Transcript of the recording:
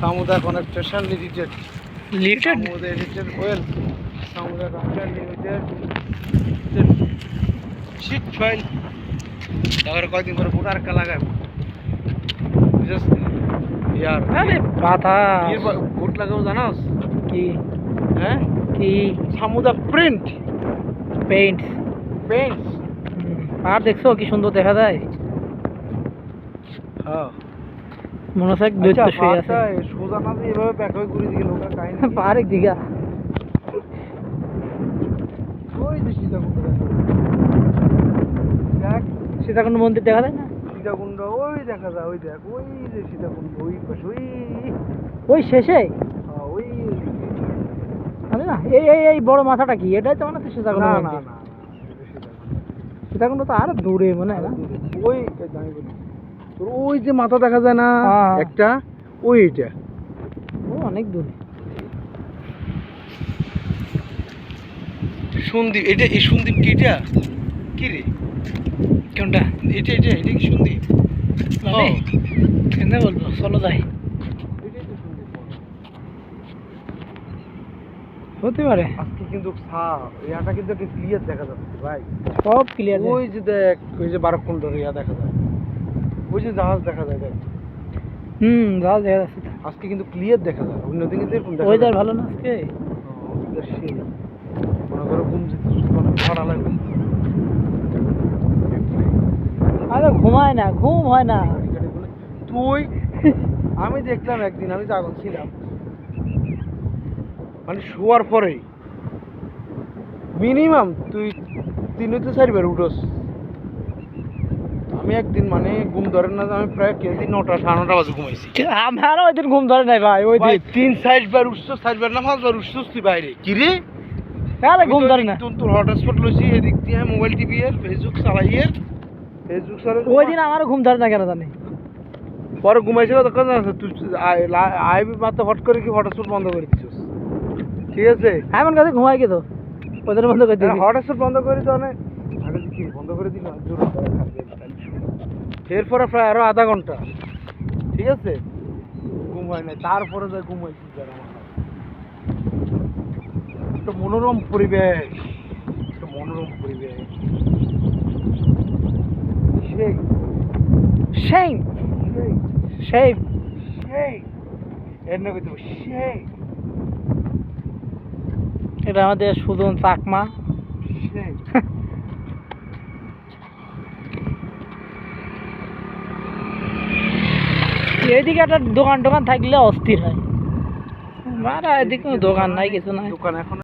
Samuda Connection Limited. Litre Samuda Edited Oil. Samuda Connection Limited. শীত ফাইল তারপরে কয়দিন পরে বুটার কা লাগাই জাস্ট ইয়ার। আরে পাতা বুট লাগাবো জানোস? কি? হ্যাঁ? কি? সামুদা প্রিন্ট পেইন্ট পেইন্ট আর দেখছ কি সুন্দর দেখা যায়? হ্যাঁ। মনে দৈত্য আচ্ছা শুয়ে আছে। সোজা না দিয়ে এভাবে ব্যাক হয়ে ঘুরে দিকে লোকা কাহিনী আরেক দিঘা ওই যে সীতাকুণ্ড দেখ। সীতাকুণ্ড মন্দির দেখা যায় না? সীতাকুণ্ড ওই দেখা যায় ওই দেখ ওই যে সীতাকুণ্ড ওই পাশে ওই। ওই শেষে? হ্যাঁ, ওই না এই এই এই বড় মাথাটা কি? এটাই তো মনে সীতাকুণ্ড না না সীতাকুণ্ড। তো আরও দূরে মনে হয় না? ওই দাঁড়িয়ে। তোর ওই যে মাথা দেখা যায় না হ্যাঁ। একটা ওই এটা ও অনেক দূরে। সন্দীপ এটা এই সন্দীপ কি এটা? কি রে? কোনটা? এটা এটা এটা কি সন্দীপ? মানে? কেন বলব? চলো যাই। হতে পারে। আজকে কিন্তু সাপ ইয়াটা কিন্তু ক্লিয়ার দেখা যাচ্ছে ভাই। সব ক্লিয়ার ওই যে দেখ ওই যে বারকুণ্ড ইয়া দেখা যায়। ওই যে জাহাজ দেখা যায় হুম যা দেখা যাচ্ছে। আজকে কিন্তু ক্লিয়ার দেখা যায় অন্যদিন কিন্তু এরকম দেখা ওয়েদার ভালো না আজকে? ওয়েদার সেই। মনে করো ঘুম যেতে মানে ভাড়া লাগবে। আরে ঘুমায় না ঘুম হয় না। তুই আমি দেখলাম একদিন আমি জাগন ছিলাম। মানে শোয়ার পরেই। মিনিমাম তুই তিন হইতে চারবার উঠোস। আমি একদিন মানে ঘুম ধরে না আমি প্রায় কেদিন নটা সাড়ে নটা বাজে ঘুমাইছি। আমারও ওই দিন ঘুম ধরে নাই ভাই ওই দিন। তিন চারবার উঠছস চারবার না পাঁচবার উঠছস তুই বাইরে। কি রে? আরে ঘুম ধরে না। তুই তোর হটস্পট লইছি এদিক দিয়ে মোবাইল টিভি এর ফেসবুক চালাই এর ফেসবুক চালাই ওই দিন আমারও ঘুম ধরে না কেন জানি। পরে ঘুমাইছিল তখন তুই আইবি মাত্র হট করে কি হটস্পট বন্ধ করে দিছিস? ঠিক আছে? এমন কাছে ঘুমাই কে তো ওদের বন্ধ করে দিবি। হটস্পট বন্ধ করে তো অনেক কি বন্ধ করে দিল জোর এরপরে প্রায় আরও আধা ঘণ্টা। ঠিক আছে? ঘুম হয় নাই। তারপরে যা ঘুমাইছি যারা একটা মনোরম পরিবেশ। একটা মনোরম পরিবেশ। সেই। সেই। সেই। সেই। সেই। এর নাকি তো সেই। এটা আমাদের সুজন চাকমা। সেই। এইদিকে একটা দোকান টোকান থাকলে অস্থির হয়। মারা এদিকে কোনো দোকান নাই, কিছু নাই। দোকান এখন